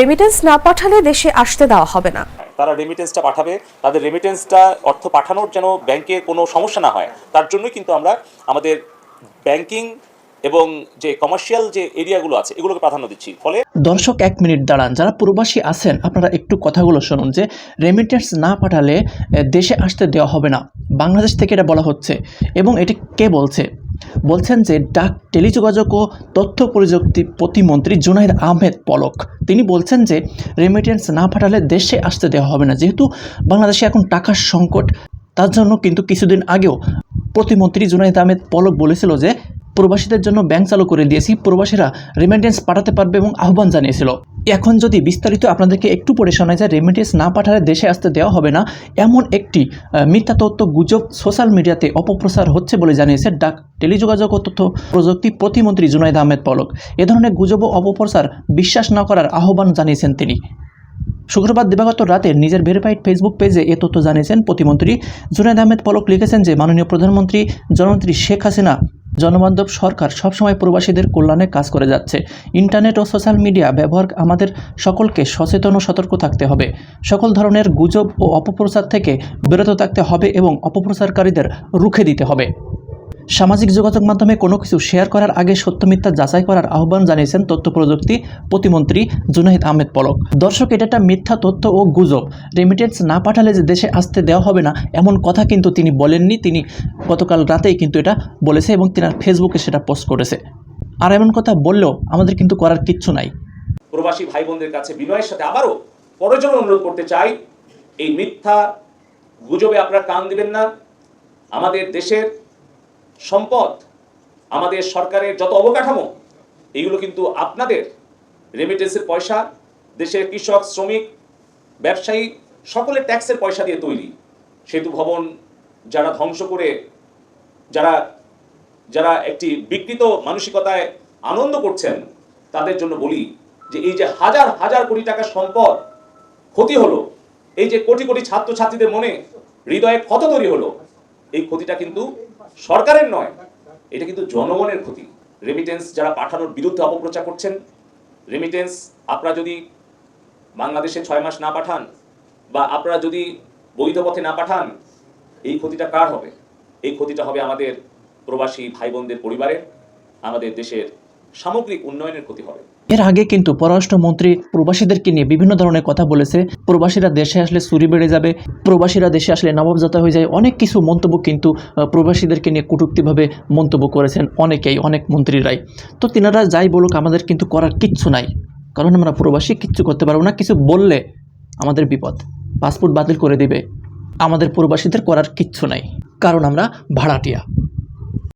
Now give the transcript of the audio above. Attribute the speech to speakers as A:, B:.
A: Remittance না পাঠালে দেশে আসতে দেওয়া হবে না।
B: তারা রেমিটেন্সটা পাঠাবে। তাদের রেমিটেন্সটা অর্থ পাঠানোর যেন ব্যাংকে কোনো সমস্যা না হয় তার জন্যই কিন্তু আমরা আমাদের ব্যাংকিং এবং যে কমার্শিয়াল যে এরিয়াগুলো আছে এগুলোকে প্রাধান্য দিচ্ছি। ফলে
C: দর্শক এক মিনিট দাঁড়ান। যারা প্রবাসী আছেন আপনারা একটু কথাগুলো শুনুন যে রেমিটেন্স না পাঠালে দেশে আসতে দেওয়া হবে না। বাংলাদেশ থেকে এটা বলা হচ্ছে। এবং এটি কে বলছে? বলছেন যে ডাক, টেলিযোগাযোগ ও তথ্য প্রযুক্তি প্রতিমন্ত্রী জুনাইদ আহমেদ পলক। তিনি বলছেন যে রেমিটেন্স না পাঠালে দেশে আসতে দেওয়া হবে না, যেহেতু বাংলাদেশে এখন টাকার সংকট। তার জন্য কিন্তু কিছুদিন আগেও প্রতিমন্ত্রী জুনাইদ আহমেদ পলক বলেছিল যে প্রবাসীদের জন্য ব্যাংক চালু করে দিয়েছি, প্রবাসীরা রেমিটেন্স পাঠাতে পারবে এবং আহ্বান জানিয়েছিল। এখন যদি বিস্তারিত আপনাদেরকে একটু পড়ে শোনায় যায় রেমিটেন্স না পাঠালে দেশে আসতে দেওয়া হবে না, এমন একটি মিথ্যা তথ্য গুজব সোশ্যাল মিডিয়াতে অপপ্রচার হচ্ছে বলে জানিয়েছে ডাক, টেলিযোগাযোগ ও তথ্য প্রযুক্তি প্রতিমন্ত্রী জুনাইদ আহমেদ পলক। এ ধরনের গুজব ও অপপ্রচার বিশ্বাস না করার আহ্বান জানিয়েছেন তিনি। শুক্রবার দিবাগত রাতে নিজের ভেরিফাইড ফেসবুক পেজে এ তথ্য জানিয়েছেন প্রতিমন্ত্রী। জুনাইদ আহমেদ পলক লিখেছেন যে, মাননীয় প্রধানমন্ত্রী জনমন্ত্রী শেখ হাসিনা জনবান্ধব সরকার সবসময় প্রবাসীদের কল্যাণে কাজ করে যাচ্ছে। ইন্টারনেট ও সোশ্যাল মিডিয়া ব্যবহার আমাদের সকলকে সচেতন ও সতর্ক থাকতে হবে। সকল ধরনের গুজব ও অপপ্রচার থেকে বিরত থাকতে হবে এবং অপপ্রচারকারীদের রুখে দিতে হবে। সামাজিক যোগাযোগ মাধ্যমে কোনো কিছু শেয়ার করার আগে সত্য মিথ্যা যাচাই করার আহ্বান জানিয়েছেন তথ্য প্রযুক্তি প্রতিমন্ত্রী জুনাহিদ আহমেদ পলক। দর্শক, এটা একটা মিথ্যা তথ্য ও গুজব। রেমিটেন্স না পাঠালে যে দেশে আসতে দেওয়া হবে না, এমন কথা কিন্তু তিনি বলেননি। তিনি গতকাল রাতেই কিন্তু এটা বলেছে এবং তিনার ফেসবুকে সেটা পোস্ট করেছে। আর এমন কথা বললেও আমাদের কিন্তু করার কিচ্ছু নাই।
B: প্রবাসী ভাই বোনদের কাছে বিনয়ের সাথে আবারও পরজন অনুরোধ করতে চাই, এই মিথ্যা গুজবে আপনারা কান দিবেন না। আমাদের দেশের সম্পদ, আমাদের সরকারের যত অবকাঠামো এইগুলো কিন্তু আপনাদের রেমিটেন্সের পয়সা, দেশের কৃষক, শ্রমিক, ব্যবসায়ী, সকলের ট্যাক্সের পয়সা দিয়ে তৈরি। সেতু ভবন যারা ধ্বংস করে, যারা যারা একটি বিকৃত মানসিকতায় আনন্দ করছেন, তাদের জন্য বলি যে এই যে হাজার হাজার কোটি টাকার সম্পদ ক্ষতি হলো, এই যে কোটি কোটি ছাত্রছাত্রীদের মনে হৃদয়ে ক্ষত তৈরি হলো এই ক্ষতিটা কিন্তু সরকারের নয়, এটা কিন্তু জনগণের ক্ষতি। রেমিটেন্স যারা পাঠানোর বিরুদ্ধে অপপ্রচার করছেন রেমিটেন্স আপনারা যদি বাংলাদেশে ছয় মাস না পাঠান বা আপনারা যদি বৈধ পথে না পাঠান, এই ক্ষতিটা কার হবে? এই ক্ষতিটা হবে আমাদের প্রবাসী ভাই বোনদের পরিবারের, আমাদের দেশের সামগ্রিক উন্নয়নের ক্ষতি হবে।
C: এর আগে কিন্তু পররাষ্ট্রমন্ত্রী প্রবাসীদেরকে নিয়ে বিভিন্ন ধরনের কথা বলেছে। প্রবাসীরা দেশে আসলে চুরি বেড়ে যাবে, প্রবাসীরা দেশে আসলে নবাবজাতা হয়ে যায়। অনেক কিছু মন্তব্য কিন্তু প্রবাসীদেরকে নিয়ে কটূক্তিভাবে মন্তব্য করেছেন অনেকেই, অনেক মন্ত্রীরাই। তো তিনারা যাই বলুক, আমাদের কিন্তু করার কিচ্ছু নাই। কারণ আমরা প্রবাসী, কিচ্ছু করতে পারব না। কিছু বললে আমাদের বিপদ, পাসপোর্ট বাতিল করে দিবে। আমাদের প্রবাসীদের করার কিচ্ছু নাই। কারণ আমরা ভাড়াটিয়া।